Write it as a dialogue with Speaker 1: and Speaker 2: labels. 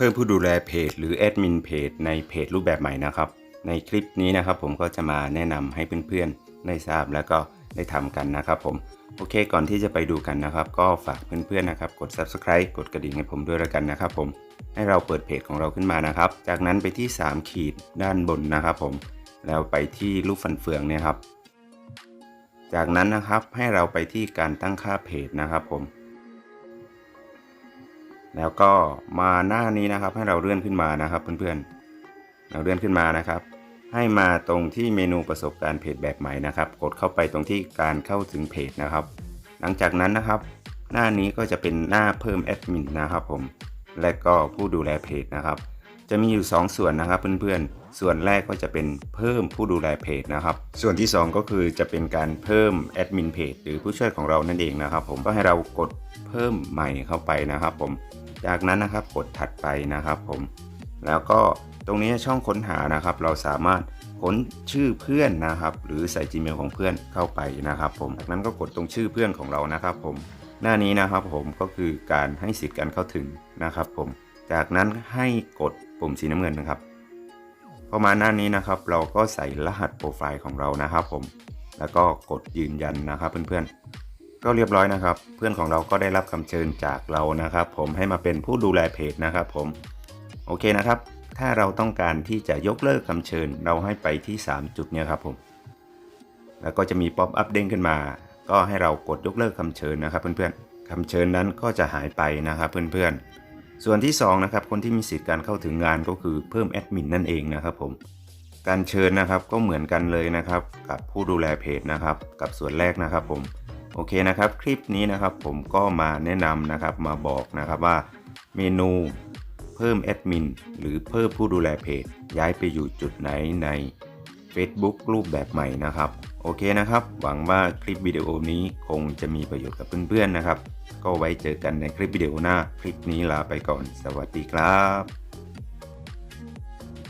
Speaker 1: เพิ่มผู้ดูแลเพจหรือแอดมินเพจในเพจรูปแบบใหม่นะครับ ในคลิปนี้นะครับผมก็จะมาแนะนำให้เพื่อนๆได้ทราบแล้วก็ได้ทำกันนะครับผมโอเค ก่อนที่จะไปดูกันนะครับ ก็ฝากเพื่อนๆนะครับ กด subscribe กดกระดิ่งให้ผมด้วยแล้วกันนะครับผมให้เราเปิดเพจของเราขึ้นมานะครับ จากนั้นไปที่ 3 ขีดด้านบนนะครับผมแล้วไปที่รูปฟันเฟืองเนี่ยครับ จากนั้นนะครับให้เราไปที่การตั้งค่าเพจนะครับผม แล้วก็มาหน้านี้นะครับ ให้เราเลื่อนขึ้นมานะครับเพื่อนๆ เราเลื่อนขึ้นมานะครับ ให้มาตรงที่เมนูประสบการณ์เพจแบบใหม่นะครับ กดเข้าไปตรงที่การเข้าถึงเพจนะครับ หลังจากนั้นนะครับ หน้านี้ก็จะเป็นหน้าเพิ่มแอดมินนะครับผม และก็ผู้ดูแลเพจนะครับ จะมีอยู่ 2 ส่วนนะครับเพื่อนๆ ส่วนแรกก็จะเป็นเพิ่มผู้ดูแลเพจนะครับ ส่วนที่ 2 ก็คือจะเป็นการเพิ่มแอดมินเพจหรือผู้ช่วยของเรานั่นเองนะครับ ผมก็ให้เรากดเพิ่มใหม่เข้าไปนะครับ ผม จากนั้นนะครับกดถัดไปนะครับ ผม แล้วก็ตรงนี้ช่องค้นหานะครับ เราสามารถค้นชื่อเพื่อนนะครับ หรือใส่ Gmail ของเพื่อนเข้าไปนะครับ ผมจากนั้นก็กดตรงชื่อเพื่อนของเรานะครับ ผม หน้านี้นะครับผมก็คือการให้สิทธิ์การเข้าถึงนะครับ ผม จากนั้นให้กดปุ่มสีน้ำเงินนะครับพอมาหน้านี้นะครับเราก็ใส่รหัสโปรไฟล์ของเรานะครับผม แล้วก็กดยืนยันนะครับเพื่อนๆ ก็เรียบร้อยนะครับ เพื่อนของเราก็ได้รับคำเชิญจากเรานะครับ ผมให้มาเป็นผู้ดูแลเพจนะครับผม โอเคนะครับ ถ้าเราต้องการที่จะยกเลิกคำเชิญเราให้ไปที่ 3 จุดเนี่ยครับผม แล้วก็จะมีป๊อปอัพเด้งขึ้นมา ก็ให้เรากดยกเลิกคำเชิญนะครับ เพื่อนๆคำเชิญนั้นก็จะหายไปนะครับเพื่อนๆ ส่วนที่2นะครับคนที่มีสิทธิ์การเข้าถึงงานก็คือเพิ่มแอดมินนั่นเองนะครับผมการเชิญนะครับก็เหมือนกันเลยนะครับ กับผู้ดูแลเพจนะครับ กับส่วนแรกนะครับผมโอเคนะครับคลิปนี้นะครับผมก็มาแนะนำนะครับมาบอกนะครับว่าเมนูเพิ่มแอดมินหรือเพิ่มผู้ดูแลเพจย้ายไปอยู่จุดไหนใน Facebook รูปแบบใหม่นะครับ โอเคนะครับ หวังว่าคลิปวิดีโอนี้คงจะมีประโยชน์กับเพื่อนๆนะครับ ก็ไว้เจอกันในคลิปวิดีโอหน้า คลิปนี้ลาไปก่อน สวัสดีครับ